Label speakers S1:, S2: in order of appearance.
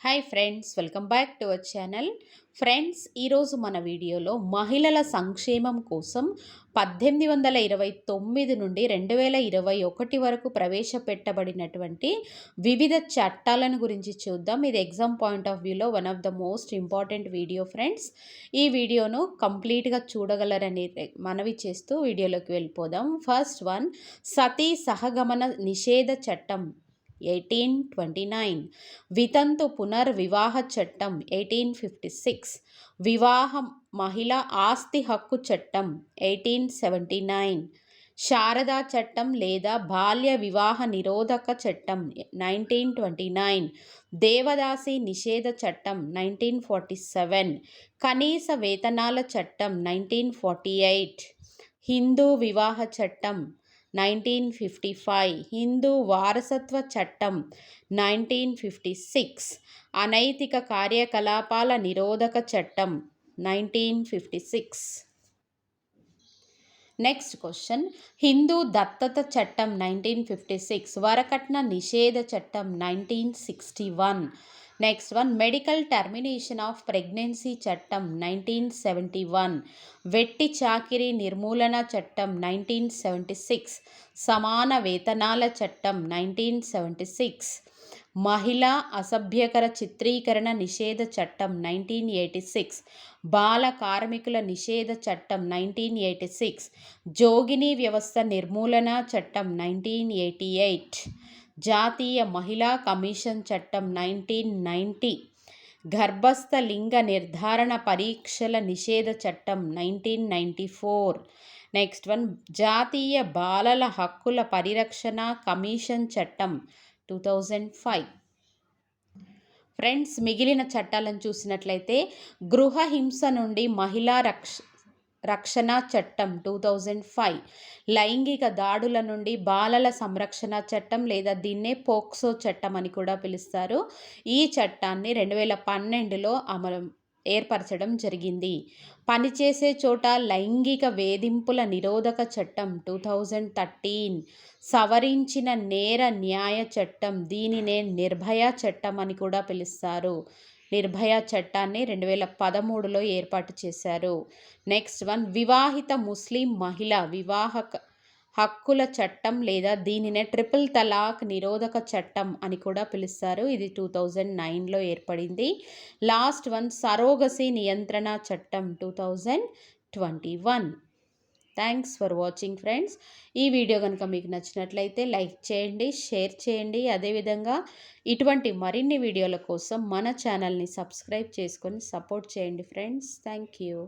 S1: Hi friends welcome back to our channel friends ఈరోజు మన వీడియోలో మహిళల సంక్షేమం కోసం పద్దెనిమిది వందల ఇరవై తొమ్మిది నుండి రెండు వేల ఇరవై ఒకటి వరకు ప్రవేశపెట్టబడినటువంటి వివిధ చట్టాలను గురించి చూద్దాం. ఇది ఎగ్జామ్ పాయింట్ ఆఫ్ వ్యూలో one of the most important video friends ఈ వీడియోను కంప్లీట్గా చూడగలరని మనవి చేస్తూ వీడియోలోకి వెళ్ళిపోదాం. ఫస్ట్ వన్ సతీ సహగమన నిషేధ చట్టం. ఎయిటీన్ ట్వంటీ నైన్ వితంతు పునర్వివాహ చట్టం ఎయిటీన్ ఫిఫ్టీ సిక్స్ వివాహం మహిళ ఆస్తి హక్కు చట్టం ఎయిటీన్ సెవెంటీ నైన్ శారదా చట్టం లేదా బాల్య వివాహ నిరోధక చట్టం నైన్టీన్ ట్వంటీ నైన్ దేవదాసి నిషేధ చట్టం నైన్టీన్ ఫార్టీ సెవెన్ కనీస వేతనాల చట్టం నైన్టీన్ ఫార్టీ ఎయిట్ హిందూ వివాహ చట్టం నైన్టీన్ ఫిఫ్టీ ఫైవ్ హిందూ వారసత్వ చట్టం నైన్టీన్ ఫిఫ్టీ సిక్స్ అనైతిక కార్యకలాపాల నిరోధక చట్టం nineteen fifty six. Next question. Hindu దత్తత చట్టం నైన్టీన్ ఫిఫ్టీ సిక్స్ వరకట్న నిషేధ చట్టం nineteen sixty one next one medical termination of pregnancy చట్టం నైన్టీన్ సెవెంటీ వన్ వెట్టి చాకిరీ నిర్మూలన చట్టం నైన్టీన్ సెవెంటీ సిక్స్ సమాన వేతనాల చట్టం నైన్టీన్ సెవెంటీ సిక్స్ మహిళా అసభ్యకర చిత్రీకరణ నిషేధ చట్టం నైన్టీన్ ఎయిటీ సిక్స్ బాల కార్మికుల నిషేధ చట్టం నైన్టీన్ ఎయిటీ సిక్స్ జోగిని వ్యవస్థ నిర్మూలన చట్టం నైన్టీన్ ఎయిటీ ఎయిట్ జాతీయ మహిళా కమిషన్ చట్టం నైన్టీన్ నైంటీ గర్భస్థ లింగ నిర్ధారణ పరీక్షల నిషేధ చట్టం nineteen ninety four. Next one జాతీయ బాలల హక్కుల పరిరక్షణ కమిషన్ చట్టం టూ థౌజండ్ ఫైవ్. ఫ్రెండ్స్ మిగిలిన చట్టాలను చూసినట్లయితే గృహహింస నుండి మహిళా రక్ష రక్షణ చట్టం టూ థౌజండ్ ఫైవ్. లైంగిక దాడుల నుండి బాలల సంరక్షణ చట్టం లేదా దీన్నే పోక్సో చట్టం అని కూడా పిలుస్తారు. ఈ చట్టాన్ని రెండు వేల పన్నెండులో అమలు ఏర్పరచడం జరిగింది. పనిచేసే చోట లైంగిక వేధింపుల నిరోధక చట్టం టూ థౌజండ్ థర్టీన్ సవరించిన నేర న్యాయ చట్టం దీనినే నిర్భయ చట్టం అని కూడా పిలుస్తారు. నిర్భయ చట్టాన్ని రెండు వేల పదమూడులో ఏర్పాటు చేశారు. నెక్స్ట్ వన్ వివాహిత ముస్లిం మహిళ వివాహక హక్కుల చట్టం లేదా దీనినే ట్రిపుల్ తలాక్ నిరోధక చట్టం అని కూడా పిలుస్తారు. ఇది టూ థౌజండ్ నైన్లో ఏర్పడింది. లాస్ట్ వన్ సరోగసి నియంత్రణ చట్టం two thousand twenty one. Thanks for watching friends ఈ వీడియో కనుక మీకు నచ్చినట్లయితే లైక్ చేయండి షేర్ చేయండి. అదేవిధంగా ఇటువంటి మరిన్ని వీడియోల కోసం మన ఛానల్ని సబ్స్క్రైబ్ చేసుకొని సపోర్ట్ చేయండి ఫ్రెండ్స్ థ్యాంక్ యూ